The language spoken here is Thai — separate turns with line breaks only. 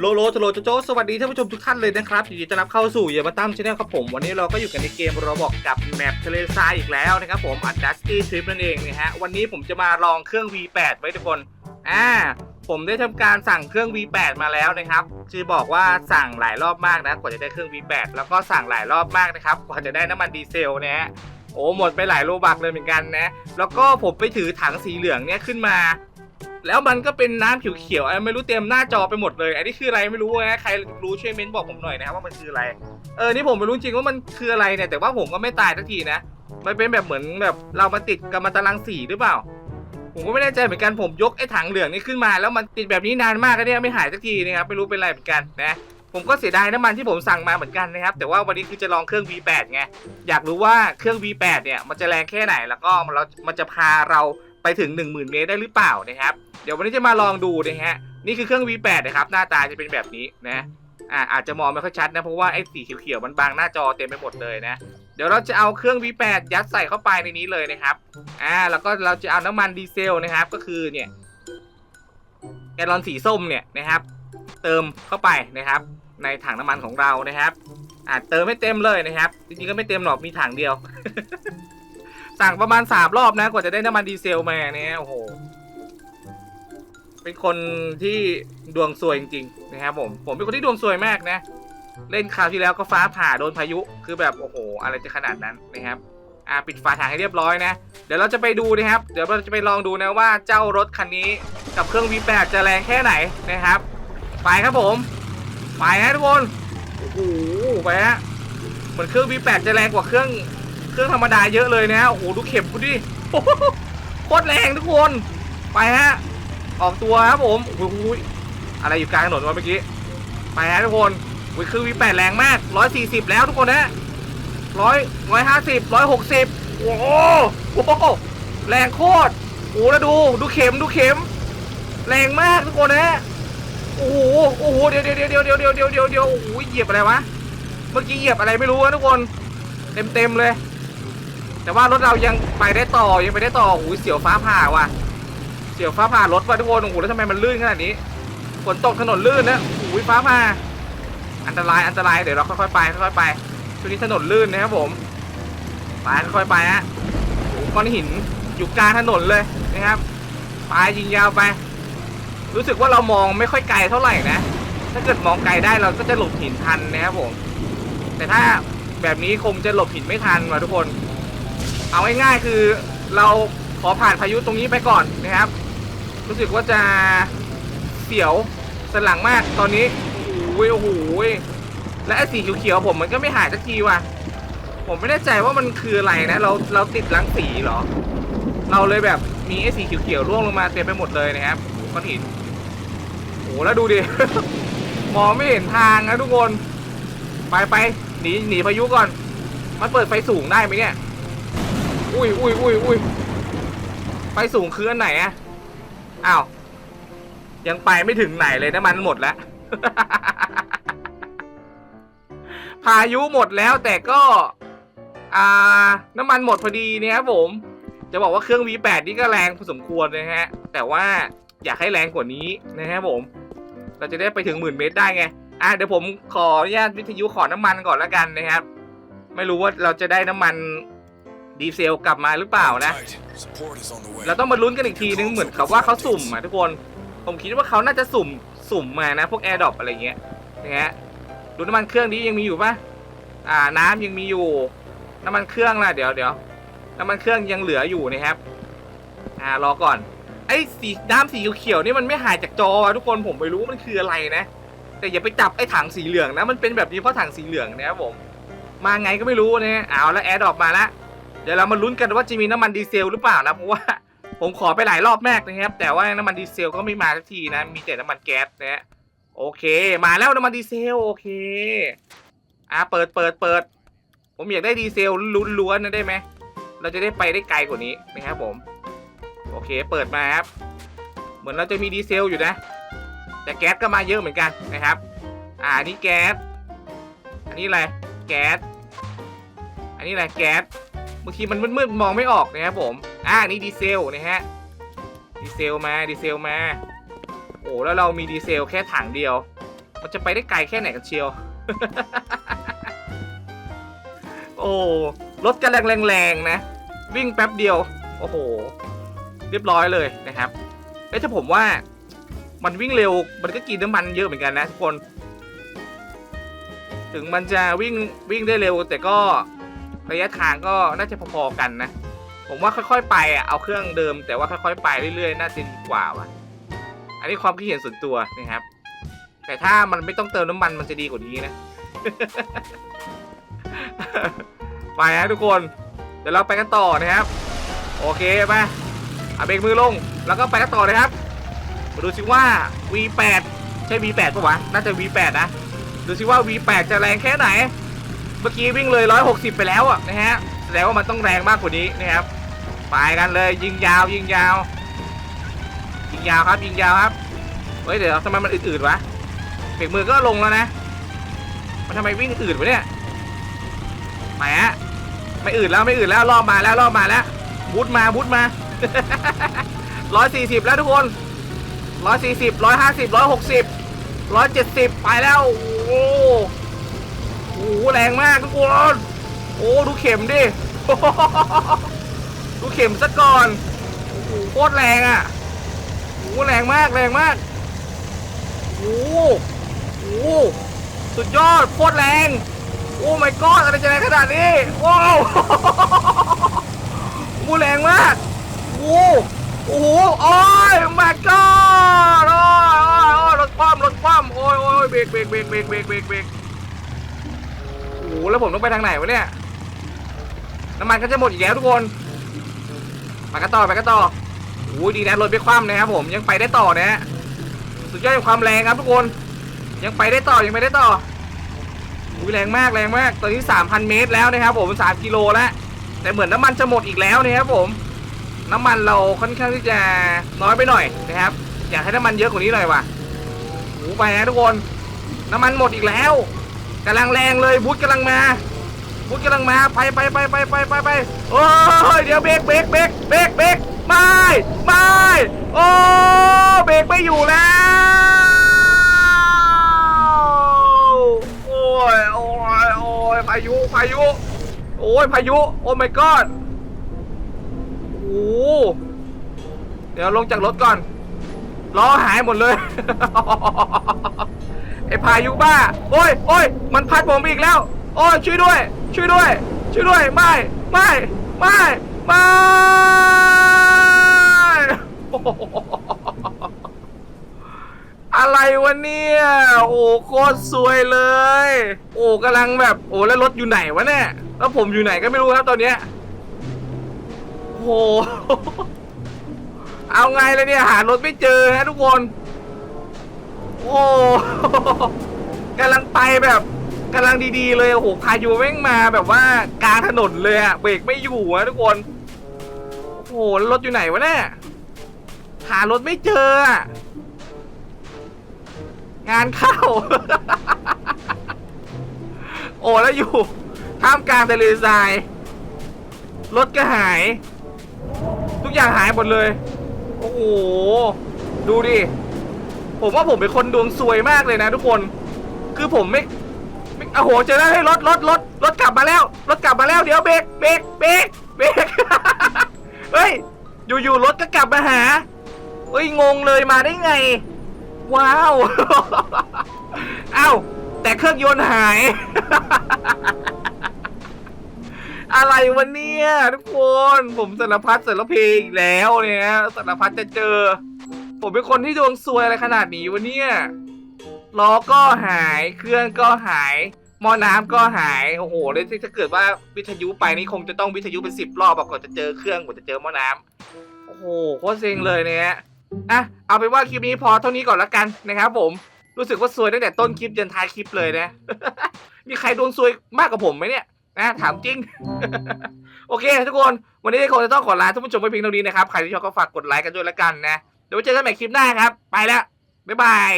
โลโลโจโลโจโจสวัสดีท่านผู้ชมทุกท่านเลยนะครับยินดีต้อนรับเข้าสู่อย่ามาตั้มชาแนลครับผม วันนี้เราก็อยู่กันในเกมเราบอกกับแมปทะเลทรายอีกแล้วนะครับผมอัดดัสตี้ทริปนั่นเองนะฮะ วันนี้ผมจะมาลองเครื่อง V8 ไว้ทุกคน อ่า ผมได้ทำการสั่งเครื่อง V8 มาแล้วนะครับจะบอกว่าสั่งหลายรอบมากนะ กว่าจะได้เครื่อง V8 แล้วก็สั่งหลายรอบมากนะครับ กว่าจะได้น้ำมันดีเซลนะฮะ โอ้หมดไปหลายโลบักเลยเหมือนกันนะ แล้วก็ผมไปถือถังสีเหลืองเนี่ยขึ้นมา แล้วมันก็เป็นน้ำเขียวๆอะไม่รู้เต็มหน้าจอไปหมดเลยอันนี้คืออะไรไม่รู้นะใครรู้ช่วยเม้นบอกผมหน่อยนะครับว่ามันคืออะไร เออนี่ผมไม่รู้จริงว่ามันคืออะไรเนี่ยแต่ว่าผมก็ไม่ตายสักทีนะ มันเป็นแบบเหมือนแบบเรามาติดกับมันตารางสีหรือเปล่า ผมก็ไม่แน่ใจเหมือนกันผมยกไอ้ถังเหลืองนี่ขึ้นมา แล้วมันติดแบบนี้นานมากก็เนี่ยไม่หายสักทีนะครับไม่รู้เป็นอะไรเหมือนกันนะผมก็เสียดายน้ำมันที่ผมสั่งมาเหมือนกันนะครับ แต่ว่าวันนี้คือจะลองเครื่อง V8 ไง อยากรู้ว่าเครื่อง V8 เนี่ยมันจะแรงแค่ไหน แล้วก็เรามันจะพาเรา ไปถึง 10,000 เมตรได้หรือเปล่านะครับ เดี๋ยววันนี้จะมาลองดูนะฮะ นี่คือเครื่อง V8 นะครับ หน้าตาจะเป็นแบบนี้นะ อ่าอาจจะมองไม่ค่อยชัดนะ เพราะว่าไอ้สีเขียวๆมันบังหน้าจอเต็มไปหมดเลยนะ เดี๋ยวเราจะเอาเครื่อง V8 ยัดใส่เข้าไปในนี้เลยนะครับ อ่า แล้วก็เราจะเอาน้ำมันดีเซลนะครับ ก็คือเนี่ยแกลลอนสีส้มเนี่ยนะครับ เติมเข้าไปนะครับ ในถังน้ำมันของเรานะครับ อ่าเติมไม่เต็มเลยนะครับ จริงๆก็ไม่เต็มหรอก มีถังเดียว สั่งประมาณสามรอบนะ กว่าจะได้น้ำมันดีเซลมาเนี่ยโอ้โห เป็นคนที่ดวงซวยจริงๆนะครับผม ผมเป็นคนที่ดวงซวยมากนะ เล่นคราวที่แล้วก็ฟ้าผ่าโดนพายุ คือแบบโอ้โห อะไรจะขนาดนั้นนะครับ อ่าปิดฝาถังให้เรียบร้อยนะ เดี๋ยวเราจะไปดูนะครับ เดี๋ยวเราจะไปลองดูนะว่าเจ้ารถคันนี้กับเครื่อง V8 จะแรงแค่ไหนนะครับ ไปครับผม ไปฮะทุกคน โอ้โห ไปฮะ เหมือนเครื่อง V8 จะแรงกว่าเครื่อง เครื่องธรรมดาเยอะเลยนะโอ้โหดูเข็มกูดิโคตรแรงทุกคน ไปฮะ ออกตัวครับผมโอ้โหอะไรอยู่กลางถนนวะเมื่อกี้ ไปฮะทุกคนวิคือวีแปดแรงมากร้อยสี่สิบแล้วทุกคนนะร้อยร้อยห้าสิบร้อยหกสิบโอ้โหโอ้โหแรงโคตรโอ้แล้วดูดูเข็มดูเข็ม แรงมากทุกคนนะโอ้โหโอ้โหเดี๋ยวเดี๋ยวเดี๋ยวเดี๋ยวเดี๋ยวเดี๋ยวเดี๋ยวโอ้โหเหยียบอะไรวะเมื่อกี้เหยียบอะไรไม่รู้นะทุกคน เต็มเต็มเลย แต่ว่ารถเรายังไปได้ต่อยังไปได้ต่อโอ้โหเสียวฟ้าผ่าว่ะ เสียวฟ้าผ่ารถว่ะทุกคนโอ้โหแล้วทำไมมันลื่นขนาดนี้ฝนตกถนนลื่นนะโอ้โหฟ้าผ่าอันตรายอันตรายเดี๋ยวเราค่อยๆไปค่อยๆไปช่วงนี้ถนนลื่นนะครับผมไปค่อยๆไปฮะโอ้โหก้อนหินอยู่กลางถนนเลยนะครับไปยิงยาวไป รู้สึกว่าเรามองไม่ค่อยไกลเท่าไหร่นะ ถ้าเกิดมองไกลได้เราก็จะหลบหินทันนะครับผม แต่ถ้าแบบนี้คงจะหลบหินไม่ทันว่ะทุกคน เอาง่ายๆคือเราขอผ่านพายุตรงนี้ไปก่อนนะครับ รู้สึกว่าจะเสียวสลังมากตอนนี้โอ้โหโอ้โหและไอ้สีเขียวๆผมมันก็ไม่หายสักทีว่ะ ผมไม่แน่ใจว่ามันคืออะไรนะ เราเราติดรังสีเหรอ เราเลยแบบมีไอ้สีเขียวๆร่วงลงมาเต็มไปหมดเลยนะครับหก้อนหินโอ้แล้วดูดิ มองไม่เห็นทางนะทุกคน ไปไปหนีหนีพายุก่อน มันเปิดไฟสูงได้ไหมเนี่ย อุ้ยอุ้ยอุ้ยอุ้ยไฟสูงคืออันไหนอะอ้าว ยังไปไม่ถึงไหนเลยน้ำมันหมดแล้ว พายุหมดแล้วแต่ก็ อ่า น้ำมันหมดพอดีเนี่ยครับผม จะบอกว่าเครื่อง V8 นี่ก็แรงพอสมควรนะฮะ แต่ว่าอยากให้แรงกว่านี้นะครับผม เราจะได้ไปถึงหมื่นเมตรได้ไง อะเดี๋ยวผมขออนุญาตวิทยุขอน้ำมันก่อนละกันนะครับ ไม่รู้ว่าเราจะได้น้ำมัน ดีเซลกลับมาหรือเปล่านะ
Support is on the way.
เราต้องมาลุ้นกันอีกทีนึงเหมือนกับว่าเขาสุ่มอะทุกคน ผมคิดว่าเขาน่าจะสุ่มสุ่มมานะ พวกแอร์ดรอปอะไรเงี้ยนะฮะดูน้ำมันเครื่องนี้ยังมีอยู่ปะอ่าน้ำยังมีอยู่ น้ำมันเครื่องล่ะเดี๋ยวเดี๋ยวน้ำมันเครื่องยังเหลืออยู่นะครับ อ่ารอก่อน ไอ้สีน้ำสีเขียวๆนี่มันไม่หายจากจออะทุกคนผมไม่รู้ว่ามันคืออะไรนะ แต่อย่าไปจับไอ้ถังสีเหลืองนะมันเป็นแบบนี้เพราะถังสีเหลืองนะครับผม มาไงก็ไม่รู้นะฮะเอาแล้วแอร์ดรอปมาละเดี๋ยวเรามาลุ้นกันว่าจะมีน้ำมันดีเซลหรือเปล่านะเพราะว่าผมขอไปหลายรอบมากนะครับ แต่ว่าน้ำมันดีเซลก็ไม่มาสักทีนะมีแต่น้ำมันแก๊สนะฮะโอเค มาแล้วน้ำมันดีเซลโอเคอะเปิดเปิดเปิด ผมอยากได้ดีเซลล้วนๆนะได้ไหมเราจะได้ไปได้ไกลกว่านี้นะครับผม โอเคเปิดมาครับ เหมือนเราจะมีดีเซลอยู่นะ แต่แก๊สก็มาเยอะเหมือนกันนะครับ อ่านนี้แก๊สอันนี้อะไรแก๊สอันนี้อะไรแก๊ส บางทีมันมืดๆมองไม่ออกนะครับผม อ่านี่ดีเซลนะฮะ ดีเซลมา ดีเซลมา โอ้แล้วเรามีดีเซลแค่ถังเดียว มันจะไปได้ไกลแค่ไหนกันเชียว โอ้รถกันแรงๆนะ วิ่งแป๊บเดียว โอ้โห เรียบร้อยเลยนะครับเอ้ถ้าผมว่ามันวิ่งเร็ว มันก็กินน้ำมันเยอะเหมือนกันนะทุกคน ถึงมันจะวิ่งวิ่งได้เร็วแต่ก็ ระยะทางก็น่าจะพอๆกันนะ ผมว่าค่อยๆไปอะเอาเครื่องเดิม แต่ว่าค่อยๆไปเรื่อยๆน่าจะดีกว่าว่ะ อันนี้ความคิดเห็นส่วนตัวนะครับ แต่ถ้ามันไม่ต้องเติมน้ำมันมันจะดีกว่านี้นะ ไปฮะทุกคน เดี๋ยวเราไปกันต่อนะครับ โอเคไปเอาเบรกมือลง แล้วก็ไปกันต่อนะครับมาดูสิว่า V8 ใช่ V8 ปะวะ น่าจะ V8 นะ ดูสิว่า V8 จะแรงแค่ไหน เมื่อกี้วิ่งเลย 160 ไปแล้วอะนะฮะแสดงว่ามันต้องแรงมากกว่านี้นะครับไปกันเลยยิงยาวยิงยาว ยิงยาวครับยิงยาวครับเฮ้ยเดี๋ยวทำไมมันอืดๆวะเบรกมือก็ลงแล้วนะ มันทำไมวิ่งอืดวะเนี่ยไปฮะไม่อืดแล้วไม่อืดแล้วรอบมาแล้วรอบมาแล้วบูทมาบูทมาร้อยสี่สิบแล้วทุกคนร้อยสี่สิบร้อยห้าสิบร้อยหกสิบร้อยเจ็ดสิบไปแล้วโอ้ โอ้โหแรงมากทุกคนโอ้ดูเข็มดิดูเข็มซะก่อนโอ้โหโคตรแรงอะโอ้โหแรงมากแรงมากโอ้โหโอ้สุดยอดโคตรแรง โอ้ my god อะไรจะแรงขนาดนี้ว้าวโอ้แรงมากโอ้โอ้โหโอ้ย my god โอ้ยโอ้ยโอ้ยรถคว่ำรถคว่ำโอ้ยโอ้ยเบรกเบรกเบรกเบรกเบรกเบรก หแล้วผมต้องไปทางไหนวะเนี่ย น้ำมันก็จะหมดอีกแล้วทุกคนไปกันต่อไปกันต่อโอ้ยดีนะรถไม่คว่ำนะครับผมยังไปได้ต่อนะฮะสุดยอดของความแรงครับทุกคน ยังไปได้ต่อยังไปได้ต่ออุ้ยแรงมากแรงมาก ตอนนี้ 3,000 เมตรแล้วนะครับผม 3 กิโลแล้วแต่เหมือนน้ำมันจะหมดอีกแล้วนะครับผม น้ำมันเราค่อนข้างที่จะน้อยไปหน่อยนะครับ อยากให้น้ำมันเยอะกว่านี้หน่อยว่ะโอ้ไปนะทุกคน น้ำมันหมดอีกแล้ว กำลังแรงเลยบูธกำลังมาบูธกำลังมาไปไปไปไปไปไปไปโอ้ยเดี๋ยวเบรกเบรกเบรกเบรกเบรกไม่ไม่โอ้เบรกไม่อยู่แล้วโอ้ยโอ้ยโอ้ยพายุพายุโอ้ยพายุโอ้ my god โอ้โหเดี๋ยวลงจากรถก่อนล้อหายหมดเลย ไอพายุบ้า โอ้ยโอ้ยมันพัดผมอีกแล้ว โอ้ยช่วยด้วย ช่วยด้วย ช่วยด้วย ไม่ ไม่ ไม่ ไม่ อะไรวะเนี่ย โอ้โคตรสวยเลย โอ้กำลังแบบ โอ้แล้วรถอยู่ไหนวะเนี่ย แล้วผมอยู่ไหนก็ไม่รู้ครับตอนเนี้ยโอ้โห เอาไงเลยเนี่ยหารถไม่เจอฮะทุกคน โอ้ แบบกำลังดีๆเลยโอ้โหพายุแม่งมาแบบว่ากลางถนนเลยอะเบรกไม่อยู่อะทุกคนโอ้โหรถอยู่ไหนวะเนี่ยหารถไม่เจอ งานเข้า โอ้แล้วอยู่ท่ามกลางทะเลทรายรถก็หาย ทุกอย่างหายหมดเลย โอ้โห ดูดิ ผมว่าผมเป็นคนดวงซวยมากเลยนะทุกคน คือผมไม่ไม่โอ้โหเจอแล้วให้ยรถรถรถรถกลับมาแล้ว รถกลับมาแล้วเดี๋ยวเบรกเบรกเบรกเบรก เฮ้ย อยู่ๆรถก็กลับมาหาเฮ้ยงงเลยมาได้ไง ว้าว เอ้าแต่เครื่องยนต์หาย อะไรวะเนี่ยทุกคนผมสารพัดสารเพอีกแล้วเนี่ยสารพัดจะเจอ ผมเป็นคนที่ดวงซวยอะไรขนาดนี้วะเนี่ย ล้อก็หายเครื่องก็หายหม้อน้ำก็หายโอ้โหเลยถ้าเกิดว่าวิทยุไปนี่คงจะต้องวิทยุเป็นสิบรอบกว่อนจะเจอเครื่องกว่าจะเจอหม้อน้ำโอ้โหโคตรเซ็งเลยเนี่ยอะเอาเป็นว่าคลิปนี้พอเท่านี้ก่อนละกันนะครับผมรู้สึกว่าซวยตั้งแต่ต้นคลิปจนท้ายคลิปเลยนะ มีใครโดวงซวยมากกว่าผมไหมเนี่ยนะถามจริง โอเค ทุกคน วันนี้คงจะต้องขอลาท่านผู้ชมไปเพียงเท่านี้นะครับ ใครที่ชอบก็ฝากกดไลค์กันด้วยละกันนะ เดี๋ยวเจอกันใหม่คลิปหน้าครับ ไปแล้ว บ๊ายบาย